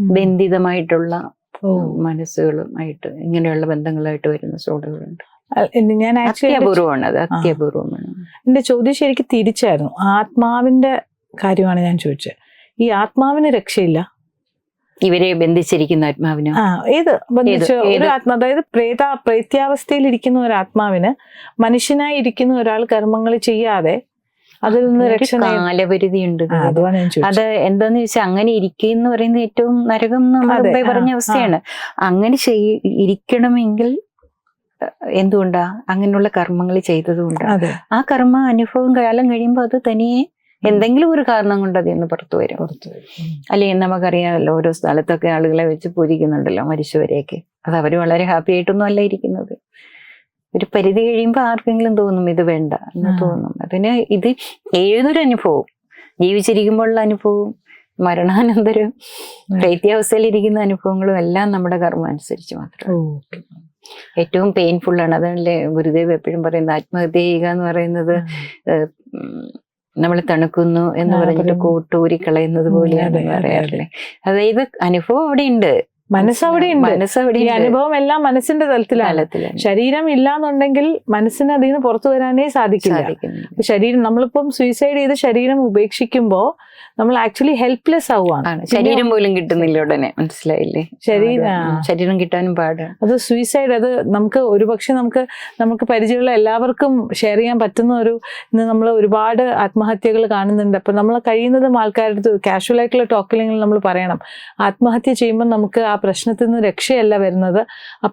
ബന്ധിതമായിട്ടുള്ള ഓ. മനസ്സുകളുമായിട്ട് ഇങ്ങനെയുള്ള ബന്ധങ്ങളായിട്ട് വരുന്ന സോളുകളുണ്ട് അ- ഞാൻ അത്യപൂർവമാണ് അത് അത്യപൂർവമാണ്. എന്റെ ചോദ്യം ശരിക്ക് തിരിച്ചായിരുന്നു. ആത്മാവിന്റെ കാര്യമാണ് ഞാൻ ചോദിച്ചത്. ഈ ആത്മാവിന് രക്ഷയില്ല? ഇവരെ ബന്ധിച്ചിരിക്കുന്ന ആത്മാവിന്? ഏത്? ബന്ധിച്ച് ഒരു ആത്മ അതായത് പ്രേത പ്രേത്യാവസ്ഥയിൽ ഇരിക്കുന്ന ഒരു ആത്മാവിന് മനുഷ്യനായി ഇരിക്കുന്ന ഒരാൾ കർമ്മങ്ങൾ ചെയ്യാതെ അതിൽ നിന്ന് രക്ഷ കാലപരിധിയുണ്ട് അത് എന്താന്ന് വെച്ചാൽ അങ്ങനെ ഇരിക്കുക എന്ന് പറയുന്നത് ഏറ്റവും നരകം നമ്മൾ മുമ്പേ പറഞ്ഞ അവസ്ഥയാണ്. അങ്ങനെ ചെയ് ഇരിക്കണമെങ്കിൽ എന്തുകൊണ്ടാ? അങ്ങനെയുള്ള കർമ്മങ്ങൾ ചെയ്തതുകൊണ്ട്. ആ കർമ്മ അനുഭവം കാലം കഴിയുമ്പോൾ അത് തനിയെ എന്തെങ്കിലും ഒരു കാരണം കൊണ്ട് അതിൽ നിന്ന് പുറത്തു വരും. അല്ലെ. നമുക്കറിയാമല്ലോ ഓരോ സ്ഥലത്തൊക്കെ ആളുകളെ വെച്ച് പൂജിക്കുന്നുണ്ടല്ലോ മരിച്ചവരെയൊക്കെ. അത് അവർ വളരെ ഹാപ്പി ആയിട്ടൊന്നും അല്ല ഇരിക്കുന്നത്. ഒരു പരിധി കഴിയുമ്പോൾ ആർക്കെങ്കിലും തോന്നും ഇത് വേണ്ട എന്ന് തോന്നും. അതിന് ഇത് ഏതൊരു അനുഭവവും. ജീവിച്ചിരിക്കുമ്പോഴുള്ള അനുഭവവും മരണാനന്തരം ഇരിക്കുന്ന അനുഭവങ്ങളും എല്ലാം നമ്മുടെ കർമ്മം അനുസരിച്ച് മാത്രം. ഏറ്റവും പെയിൻഫുൾ ആണ്. അതല്ലേ ഗുരുദേവ് എപ്പോഴും പറയുന്നത് ആത്മഹത്യ ചെയ്യുക എന്ന് പറയുന്നത് നമ്മൾ തണുക്കുന്നു എന്ന് പറഞ്ഞിട്ട്. കൂട്ടൂരി കളയുന്നത് പോലെയാണ് പറയാറില്ലേ? അതായത് അനുഭവം അവിടെ ഉണ്ട് മനസ്സ് അവിടെ ഉണ്ട് മനസ്സ് ഈ അനുഭവം എല്ലാം മനസ്സിന്റെ തലത്തിലാണ്. ശരീരം ഇല്ലാന്നുണ്ടെങ്കിൽ മനസ്സിന് അതിൽ നിന്ന് പുറത്തു വരാനേ സാധിക്കില്ല. ശരീരം നമ്മളിപ്പം സൂയിസൈഡ് ചെയ്ത് ശരീരം ഉപേക്ഷിക്കുമ്പോ നമ്മൾ ആക്ച്വലി ഹെൽപ്ലെസ് ആവുകയാണ് ശരീരം പോലും കിട്ടുന്നില്ല ഉടനെ. മനസ്സിലായില്ലേ? ശരീരം ശരീരം കിട്ടാനും പാടാണ്. അത് സൂയിസൈഡ് അത് നമുക്ക് ഒരുപക്ഷെ നമുക്ക് നമുക്ക് പരിചയമുള്ള എല്ലാവർക്കും ഷെയർ ചെയ്യാൻ പറ്റുന്ന ഒരു ഇന്ന് നമ്മൾ ഒരുപാട് ആത്മഹത്യകൾ കാണുന്നുണ്ട്. അപ്പൊ നമ്മൾ കഴിയുന്നതും ആൾക്കാരുടെ അടുത്ത് കാഷ്വൽ ആയിട്ടുള്ള ടോക്കിലെങ്കിലും നമ്മൾ പറയണം. ആത്മഹത്യ ചെയ്യുമ്പോൾ നമുക്ക് ആ പ്രശ്നത്തിൽ നിന്ന് രക്ഷയല്ല വരുന്നത്. ആ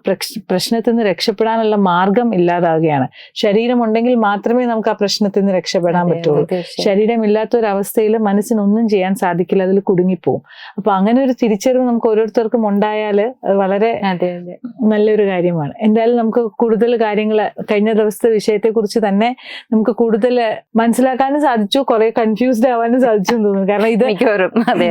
പ്രശ്നത്തിൽ നിന്ന് രക്ഷപ്പെടാനുള്ള മാർഗം ഇല്ലാതാവുകയാണ്. ശരീരം ഉണ്ടെങ്കിൽ മാത്രമേ നമുക്ക് ആ പ്രശ്നത്തിൽ നിന്ന് രക്ഷപ്പെടാൻ പറ്റുള്ളൂ. ശരീരമില്ലാത്ത ഒരു അവസ്ഥയിൽ മനസ്സിനൊന്നും ചെയ്യാൻ സാധിക്കില്ല അതിൽ കുടുങ്ങിപ്പോവും. അപ്പൊ അങ്ങനെ ഒരു തിരിച്ചറിവ് നമുക്ക് ഓരോരുത്തർക്കും ഉണ്ടായാൽ വളരെ നല്ലൊരു കാര്യമാണ്. എന്തായാലും നമുക്ക് കൂടുതൽ കാര്യങ്ങൾ കഴിഞ്ഞ ദിവസത്തെ വിഷയത്തെ കുറിച്ച് തന്നെ നമുക്ക് കൂടുതൽ മനസ്സിലാക്കാനും സാധിച്ചു കുറെ കൺഫ്യൂസ്ഡ് ആവാനും സാധിച്ചു എന്ന് തോന്നുന്നു. കാരണം ഇത് നമുക്ക് അതെ.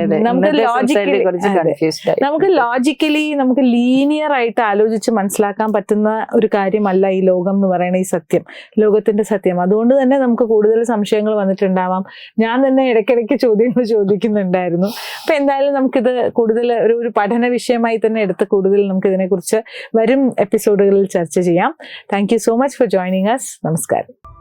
നമുക്ക് ഇന്നത്തെ ലോജിക്കലി നമുക്ക് ലീനിയർ ആയിട്ട് ആലോചിച്ച് മനസ്സിലാക്കാൻ പറ്റുന്ന ഒരു കാര്യമല്ല ഈ ലോകം എന്ന് പറയുന്ന ഈ സത്യം ലോകത്തിന്റെ സത്യം. അതുകൊണ്ട് തന്നെ നമുക്ക് കൂടുതൽ സംശയങ്ങൾ വന്നിട്ടുണ്ടാവാം. ഞാൻ തന്നെ ഇടയ്ക്കിടയ്ക്ക് ചോദ്യങ്ങൾ ചോദിക്കുന്നുണ്ടായിരുന്നു. അപ്പൊ എന്തായാലും നമുക്കിത് കൂടുതൽ ഒരു ഒരു പഠന വിഷയമായി തന്നെ എടുത്ത് കൂടുതൽ നമുക്ക് ഇതിനെക്കുറിച്ച് വരും എപ്പിസോഡുകളിൽ ചർച്ച ചെയ്യാം. Thank so much for joining us നമസ്കാരം.